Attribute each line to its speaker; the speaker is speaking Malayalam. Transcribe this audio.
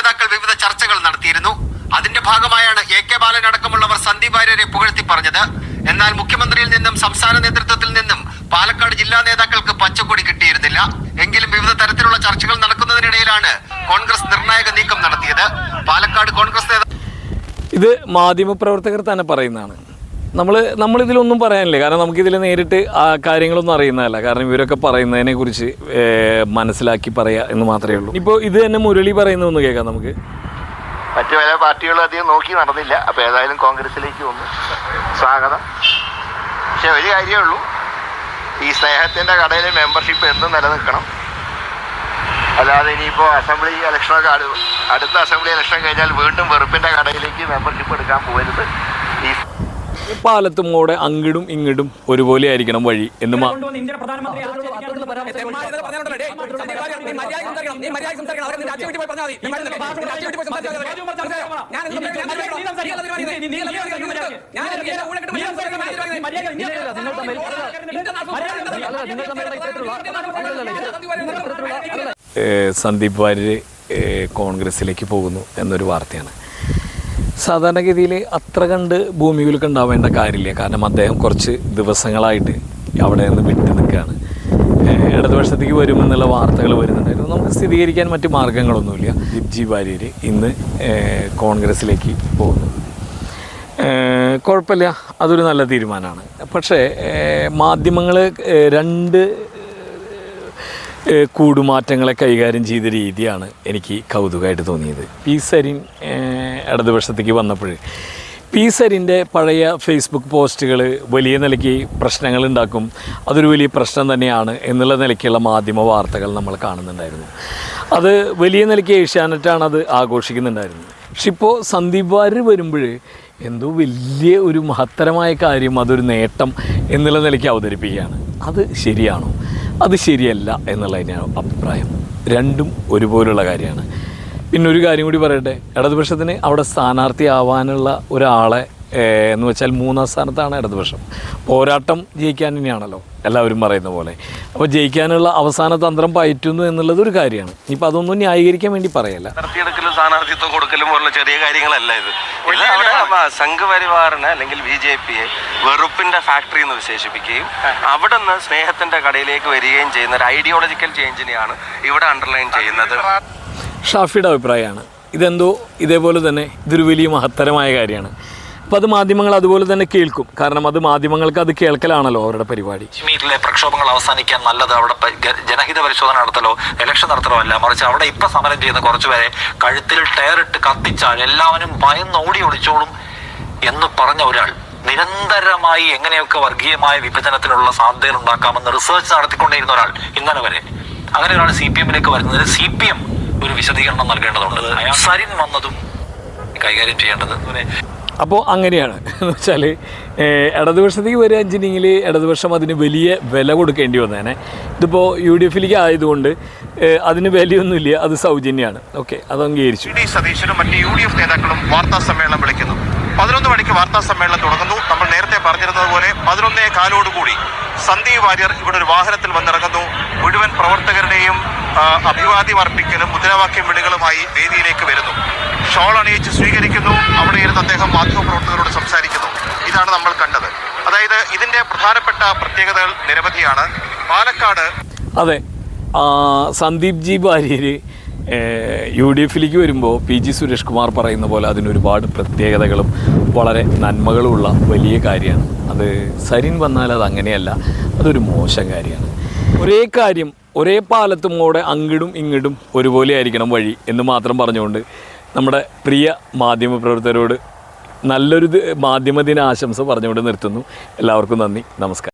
Speaker 1: നേതാക്കൾ വിവിധ ചർച്ചകൾ നടത്തിയിരുന്നു. അതിന്റെ ഭാഗമായാണ് എ കെ ബാലൻ അടക്കമുള്ളവർ സന്ദീപ് വാര്യരെ പുകഴ്ത്തി പറഞ്ഞത്. എന്നാൽ മുഖ്യമന്ത്രിയിൽ നിന്നും സംസ്ഥാന നേതൃത്വത്തിൽ നിന്നും പാലക്കാട് ജില്ലാ നേതാക്കൾക്ക് പച്ചക്കൊടി കിട്ടിയിരുന്നില്ല. എങ്കിലും വിവിധ തരത്തിലുള്ള ചർച്ചകൾ നടക്കുന്നതിനിടയിലാണ് കോൺഗ്രസ് നിർണായക നീക്കം നടത്തിയത്. പാലക്കാട് കോൺഗ്രസ് നേതാ
Speaker 2: ഇത് മാധ്യമപ്രവർത്തകർ തന്നെ പറയുന്നതാണ്. നമ്മൾ നമ്മളിതിലൊന്നും പറയാനില്ല? കാരണം നമുക്കിതിൽ നേരിട്ട് ആ കാര്യങ്ങളൊന്നും അറിയുന്നതല്ല. കാരണം ഇവരൊക്കെ പറയുന്നതിനെ കുറിച്ച് മനസ്സിലാക്കി പറയാ എന്ന് മാത്രമേ ഉള്ളൂ. ഇപ്പോൾ ഇത് തന്നെ മുരളി പറയുന്നതെന്ന് കേൾക്കാം നമുക്ക്.
Speaker 3: മറ്റു പല പാർട്ടികളും അധികം നോക്കി നടന്നില്ല. അപ്പോൾ ഏതായാലും കോൺഗ്രസിലേക്ക് വന്നു. സ്വാഗതം. പക്ഷെ ഒരു കാര്യമേ ഉള്ളൂ. ഈ സ്നേഹത്തിന്റെ കടയിൽ മെമ്പർഷിപ്പ് എന്നും നിലനിൽക്കണം. അല്ലാതെ ഇനിയിപ്പോൾ അസംബ്ലി ഇലക്ഷനൊക്കെ അടു അടുത്ത അസംബ്ലി ഇലക്ഷൻ കഴിഞ്ഞാൽ വീണ്ടും വെറുപ്പിന്റെ കടയിലേക്ക് മെമ്പർഷിപ്പ് എടുക്കാൻ പോകരുത്. ഈ
Speaker 2: പാലത്തുമോടെ അങ്ങടും ഇങ്ങടും ഒരുപോലെ ആയിരിക്കണം വഴി എന്ന് സന്ദീപ് വാര്യർ ഏഹ് കോൺഗ്രസിലേക്ക് പോകുന്നു എന്നൊരു വാർത്തയാണ്. സാധാരണഗതിയിൽ അത്ര കണ്ട് ഭൂമികൾക്ക് ഉണ്ടാവേണ്ട കാര്യമില്ല. കാരണം അദ്ദേഹം കുറച്ച് ദിവസങ്ങളായിട്ട് അവിടെ നിന്ന് വിട്ടു നിൽക്കുകയാണ്. ഇടതുപക്ഷത്തേക്ക് വരുമെന്നുള്ള വാർത്തകൾ വരുന്നുണ്ടായിരുന്നു. നമുക്ക് സ്ഥിരീകരിക്കാൻ മറ്റു മാർഗങ്ങളൊന്നുമില്ല. ദിപ്ജി വാര്യർ ഇന്ന് കോൺഗ്രസ്സിലേക്ക് കോൺഗ്രസിലേക്ക് പോകുന്നു. കുഴപ്പമില്ല. അതൊരു നല്ല തീരുമാനമാണ്. പക്ഷേ മാധ്യമങ്ങൾ രണ്ട് കൂടുമാറ്റങ്ങളെ കൈകാര്യം ചെയ്ത രീതിയാണ് എനിക്ക് കൗതുകമായിട്ട് തോന്നിയത്. പി സരിൻ ഇടതുപക്ഷത്തേക്ക് വന്നപ്പോൾ പി സരിന്റെ പഴയ ഫേസ്ബുക്ക് പോസ്റ്റുകൾ വലിയ നിലയ്ക്ക് പ്രശ്നങ്ങൾ ഉണ്ടാക്കും. അതൊരു വലിയ പ്രശ്നം തന്നെയാണ് എന്നുള്ള നിലയ്ക്കുള്ള മാധ്യമ വാർത്തകൾ നമ്മൾ കാണുന്നുണ്ടായിരുന്നു. അത് വലിയ നിലയ്ക്ക് ഏഷ്യാനെറ്റാണ് അത് ആഘോഷിക്കുന്നുണ്ടായിരുന്നത് പക്ഷെ ഇപ്പോൾ സന്ദീപ് വാര്യർ വരുമ്പോൾ എന്തോ വലിയ ഒരു മഹത്തരമായ കാര്യം അതൊരു നേട്ടം എന്നുള്ള നിലയ്ക്ക് അവതരിപ്പിക്കുകയാണ്. അത് ശരിയാണോ? അത് ശരിയല്ല എന്നുള്ള തന്നെയാണ് അഭിപ്രായം. രണ്ടും ഒരുപോലുള്ള കാര്യമാണ്. പിന്നെ ഒരു കാര്യം കൂടി പറയട്ടെ. ഇടതുപക്ഷത്തിന് അവിടെ സ്ഥാനാർത്ഥിയാവാനുള്ള ഒരാളെ എന്ന് വെച്ചാൽ മൂന്നാം സ്ഥാനത്താണ് ഇടതുപക്ഷം. പോരാട്ടം ജയിക്കാൻ തന്നെയാണല്ലോ എല്ലാവരും പറയുന്ന പോലെ. അപ്പോൾ ജയിക്കാനുള്ള അവസാന തന്ത്രം പയറ്റുന്നു എന്നുള്ളത് ഒരു കാര്യമാണ്. ഇപ്പം അതൊന്നും ന്യായീകരിക്കാൻ വേണ്ടി പറയല്ല.
Speaker 4: നടത്തിയെടുക്കലും സ്ഥാനാർത്ഥിത്വം കൊടുക്കലും പോലുള്ള ചെറിയ കാര്യങ്ങളല്ല ഇത്. അവിടെ അല്ലെങ്കിൽ ബി ജെ പിയെ വെറുപ്പിന്റെ ഫാക്ടറി എന്ന് വിശേഷിപ്പിക്കുകയും അവിടെ നിന്ന് സ്നേഹത്തിന്റെ കടയിലേക്ക് വരികയും ചെയ്യുന്ന ഒരു ഐഡിയോളജിക്കൽ ചേഞ്ചിനെയാണ് ഇവിടെ അണ്ടർലൈൻ ചെയ്യുന്നത്.
Speaker 2: ഷാഫിയുടെ അഭിപ്രായമാണ്. ഇതെന്തോ ഇതേപോലെ തന്നെ ഇതൊരു വലിയ മഹത്തരമായ കാര്യമാണ്. അപ്പോൾ അത് മാധ്യമങ്ങൾ അതുപോലെ തന്നെ കേൾക്കും. കാരണം അത് മാധ്യമങ്ങൾക്ക് അത് കേൾക്കലാണല്ലോ അവരുടെ പരിപാടി.
Speaker 5: കശ്മീരിലെ പ്രക്ഷോഭങ്ങൾ അവസാനിക്കാൻ നല്ലത് അവിടെ ജനഹിത പരിശോധന നടത്തലോ ഇലക്ഷൻ നടത്തലോ അല്ല. മറിച്ച് അവിടെ ഇപ്പൊ സമരം ചെയ്യുന്ന കുറച്ചുപേരെ കഴുത്തിൽ ടയറിട്ട് കത്തിച്ചാൽ എല്ലാവരും ഭയന്ന് ഓടി ഒളിച്ചോളും എന്ന് പറഞ്ഞ ഒരാൾ. നിരന്തരമായി എങ്ങനെയൊക്കെ വർഗീയമായ വിഭജനത്തിനുള്ള സാധ്യതകൾ ഉണ്ടാക്കാമെന്ന് റിസർച്ച് നടത്തിക്കൊണ്ടേയിരുന്ന ഒരാൾ ഇന്നലെ വരെ. അങ്ങനെ ഒരാൾ സി പി എമ്മിലേക്ക് വരുന്നതിന് സി പി എം ഒരു വിശദീകരണം നൽകേണ്ടതുണ്ട്. സരിൻ വന്നതും കൈകാര്യം ചെയ്യേണ്ടത്. അങ്ങനെ
Speaker 2: അപ്പോൾ അങ്ങനെയാണ്. എന്ന് വെച്ചാൽ ഇടതുപക്ഷത്തേക്ക് വരിക വെച്ചിട്ടുണ്ടെങ്കിൽ ഇടതുപക്ഷം അതിന് വലിയ വില കൊടുക്കേണ്ടി വന്നേനെ. ഇതിപ്പോൾ യു ഡി എഫിലേക്ക് ആയതുകൊണ്ട് അതിന് വിലയൊന്നുമില്ല അത് സൗജന്യമാണ്. ഓക്കെ അത് അംഗീകരിച്ചു.
Speaker 3: ഡി സതീശനും മറ്റ് യു ഡി എഫ് നേതാക്കളും വാർത്താ സമ്മേളനം വിളിക്കുന്നു. പതിനൊന്ന് മണിക്ക് വാർത്താ സമ്മേളനം തുടങ്ങുന്നു. നമ്മൾ നേരത്തെ പറഞ്ഞിരുന്നത് പോലെ പതിനൊന്നേ കാലോടുകൂടി സന്ദീപ് വാര്യർ ഇവിടെ ഒരു വാഹനത്തിൽ വന്നിറങ്ങുന്നു. മുഴുവൻ പ്രവർത്തകരുടെയും അഭിവാദ്യം അർപ്പിക്കലും മുദ്രാവാക്യം വിളികളുമായി വേദിയിലേക്ക് വരുന്നു. ഷോൾ അണിയിച്ച് സ്വീകരിക്കുന്നു. അവിടെ ഇരുന്ന് അദ്ദേഹം മാധ്യമപ്രവർത്തകരോട് സംസാരിക്കുന്നു. ഇതാണ് നമ്മൾ കണ്ടത്. അതായത് ഇതിന്റെ പ്രധാനപ്പെട്ട പ്രത്യേകതകൾ നിരവധിയാണ്. പാലക്കാട്
Speaker 2: അതെ. സന്ദീപ് ജി ഭാര്യര് യു ഡി എഫിലേക്ക് വരുമ്പോൾ പി ജി സുരേഷ് കുമാർ പറയുന്ന പോലെ അതിനൊരുപാട് പ്രത്യേകതകളും വളരെ നന്മകളുമുള്ള വലിയ കാര്യമാണ്. അത് സരിൻ വന്നാൽ അത് അങ്ങനെയല്ല. അതൊരു മോശം കാര്യമാണ്. ഒരേ കാര്യം ഒരേ പാലത്തും കൂടെ അങ്ങടും ഇങ്ങടും ഒരുപോലെ ആയിരിക്കണം വഴി എന്ന് മാത്രം പറഞ്ഞുകൊണ്ട് നമ്മുടെ പ്രിയ മാധ്യമ മാധ്യമപ്രവർത്തകരോട് നല്ലൊരു മാധ്യമ ആശംസ പറഞ്ഞുകൊണ്ട് നിർത്തുന്നു. എല്ലാവർക്കും നന്ദി. നമസ്കാരം.